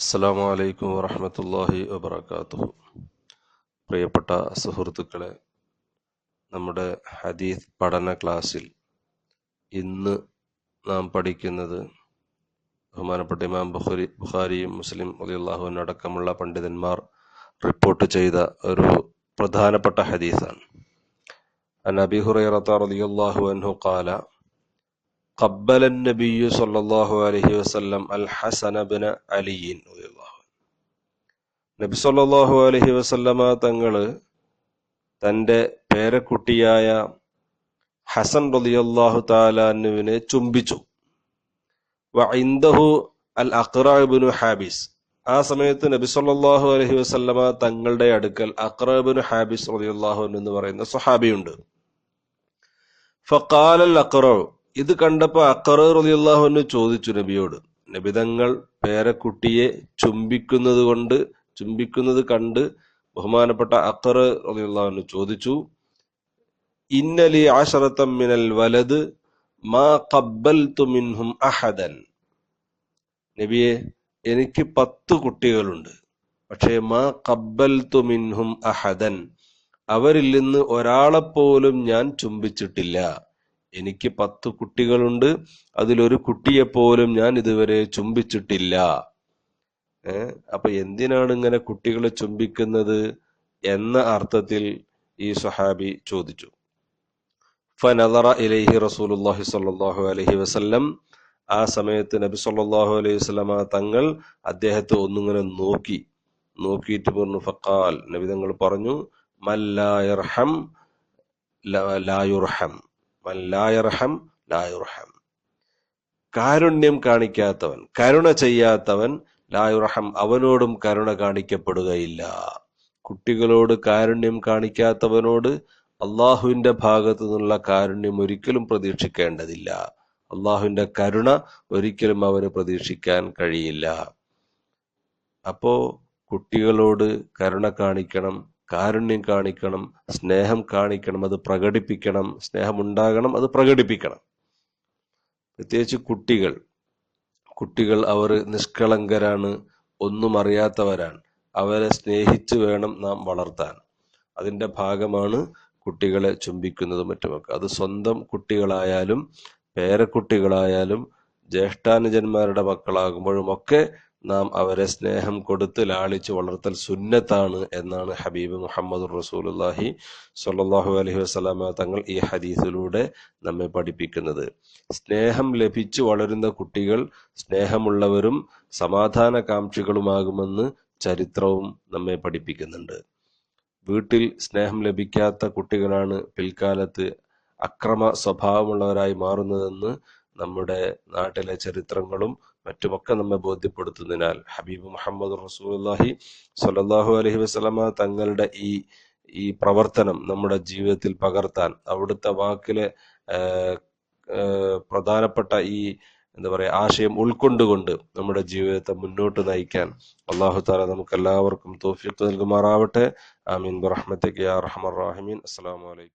അസ്സാം വലൈക്കും വറഹമത്തല്ലാഹി വബർക്കാത്തു പ്രിയപ്പെട്ട സുഹൃത്തുക്കളെ നമ്മുടെ ഹദീസ് പഠന ക്ലാസ്സിൽ ഇന്ന് നാം പഠിക്കുന്നത് ബഹുമാനപ്പെട്ട ഇമാം ബുഖാരി ബുഹാരിയും മുസ്ലിം അലിയുള്ളാഹുവിനും അടക്കമുള്ള പണ്ഡിതന്മാർ റിപ്പോർട്ട് ചെയ്ത ഒരു പ്രധാനപ്പെട്ട ഹദീസാണ്. അൻ അബി ഹുറൈറത്ത അൻഹു കാല قبل النبي صلى الله عليه وسلم الحسن بن علي رضي الله عنه നബി സല്ലല്ലാഹു അലൈഹി വസല്ലമ തങ്ങള് തന്റെ പേരക്കുട്ടിയായ ഹസൻ റളിയല്ലാഹു താലാനുവിനെ ചുംബിച്ചു വഇന്ദഹു അൽ അഖ്റബിനു ഹാബിസ് ആ സമയത്ത് നബി സല്ലല്ലാഹു അലൈഹി വസല്ലമ തങ്ങളുടെ അടുക്കൽ അഖ്റബിനു ഹാബിസ് റളിയല്ലാഹു അൻഹു എന്ന് പറയുന്ന സ്വഹാബിയുണ്ട് ഫഖാല അൽ അഖ്റബ് ഇത് കണ്ടപ്പോ അഖറ റളിയല്ലാഹു അൻഹു ചോദിച്ചു നബിയോട് നബി തങ്ങൾ പേരക്കുട്ടിയെ ചുംബിക്കുന്നത് കൊണ്ട് ചുംബിക്കുന്നത് കണ്ട് ബഹുമാനപ്പെട്ട റളിയല്ലാഹു അൻഹു ചോദിച്ചു ഇന്നലി ആശറത്തം മിനൽ വലത് മാ ഖബ്ബൽതു മിൻഹും അഹദൻ. നബിയെ എനിക്ക് പത്ത് കുട്ടികളുണ്ട് പക്ഷേ മാ ഖബ്ബൽതു മിൻഹും അഹദൻ അവരിൽ നിന്ന് ഒരാളെപ്പോലും ഞാൻ ചുംബിച്ചിട്ടില്ല. എനിക്ക് പത്ത് കുട്ടികളുണ്ട്. അതിലൊരു കുട്ടിയെപ്പോലും ഞാൻ ഇതുവരെ ചുംബിച്ചിട്ടില്ല. ഏഹ് അപ്പൊ എന്തിനാണ് ഇങ്ങനെ കുട്ടികളെ ചുംബിക്കുന്നത് എന്ന അർത്ഥത്തിൽ ഈ സഹാബി ചോദിച്ചു. ഫനദറ ഇലൈഹി റസൂലുള്ളാഹി സ്വല്ലല്ലാഹു അലൈഹി വസല്ലം ആ സമയത്ത് നബി സല്ലല്ലാഹു അലൈഹി വസല്ലമ തങ്ങൾ അദ്ദേഹത്തെ ഒന്നിങ്ങനെ നോക്കി. നോക്കിയിട്ട് പറഞ്ഞു ഫക്കാൽ നബി തങ്ങൾ പറഞ്ഞു മല്ലായർഹം ലായുർഹം ലായുർഹം കാരുണ്യം കാണിക്കാത്തവൻ കരുണ ചെയ്യാത്തവൻ ലായുർഹം അവനോടും കരുണ കാണിക്കപ്പെടുകയില്ല. കുട്ടികളോട് കാരുണ്യം കാണിക്കാത്തവനോട് അള്ളാഹുവിന്റെ ഭാഗത്തു നിന്നുള്ള കാരുണ്യം ഒരിക്കലും പ്രതീക്ഷിക്കേണ്ടതില്ല. അള്ളാഹുവിന്റെ കരുണ ഒരിക്കലും അവന് പ്രതീക്ഷിക്കാൻ കഴിയില്ല. അപ്പോ കുട്ടികളോട് കരുണ കാണിക്കണം കാരുണ്യം കാണിക്കണം സ്നേഹം കാണിക്കണം അത് പ്രകടിപ്പിക്കണം സ്നേഹമുണ്ടാകണം അത് പ്രകടിപ്പിക്കണം. പ്രത്യേകിച്ച് കുട്ടികൾ. കുട്ടികൾ അവർ നിഷ്കളങ്കരാണ് ഒന്നും അറിയാത്തവരാണ്. അവരെ സ്നേഹിച്ച് വേണം നാം വളർത്താൻ. അതിന്റെ ഭാഗമാണ് കുട്ടികളെ ചുംബിക്കുന്നതും മറ്റുമൊക്കെ. അത് സ്വന്തം കുട്ടികളായാലും പേരക്കുട്ടികളായാലും ജ്യേഷ്ഠാനുജന്മാരുടെ മക്കളാകുമ്പോഴും ഒക്കെ നാം അവരെ സ്നേഹം കൊടുത്ത് ലാളിച്ച് വളർത്തൽ സുന്നത്താണ് എന്നാണ് ഹബീബ് മുഹമ്മദ് റസൂലുല്ലാഹി സ്വല്ലല്ലാഹു അലഹി വസ്സലാമ തങ്ങൾ ഈ ഹദീസിലൂടെ നമ്മെ പഠിപ്പിക്കുന്നത്. സ്നേഹം ലഭിച്ചു വളരുന്ന കുട്ടികൾ സ്നേഹമുള്ളവരും സമാധാനകാംക്ഷികളുമാകുമെന്ന് ചരിത്രവും നമ്മെ പഠിപ്പിക്കുന്നുണ്ട്. വീട്ടിൽ സ്നേഹം ലഭിക്കാത്ത കുട്ടികളാണ് പിൽക്കാലത്ത് അക്രമ സ്വഭാവമുള്ളവരായി മാറുന്നതെന്ന് നമ്മുടെ നാട്ടിലെ ചരിത്രങ്ങളും മറ്റുമൊക്കെ നമ്മെ ബോധ്യപ്പെടുത്തുന്നതിനാൽ ഹബീബ് മുഹമ്മദ് റസൂലുള്ളാഹി സ്വല്ലല്ലാഹു അലഹി വസ്ലമ തങ്ങളുടെ ഈ ഈ പ്രവർത്തനം നമ്മുടെ ജീവിതത്തിൽ പകർത്താൻ അവിടുത്തെ വാക്കിലെ പ്രധാനപ്പെട്ട ഈ എന്താ പറയാ ആശയം ഉൾക്കൊണ്ടുകൊണ്ട് നമ്മുടെ ജീവിതത്തെ മുന്നോട്ട് നയിക്കാൻ അള്ളാഹു താല നമുക്ക് എല്ലാവർക്കും തോഫിക്ക് നൽകുമാറാവട്ടെ. ആമീൻ. റഹ്മത്തേക്ക് യാ റാഹിമീൻ. അസ്സലാമു അലൈക്കും.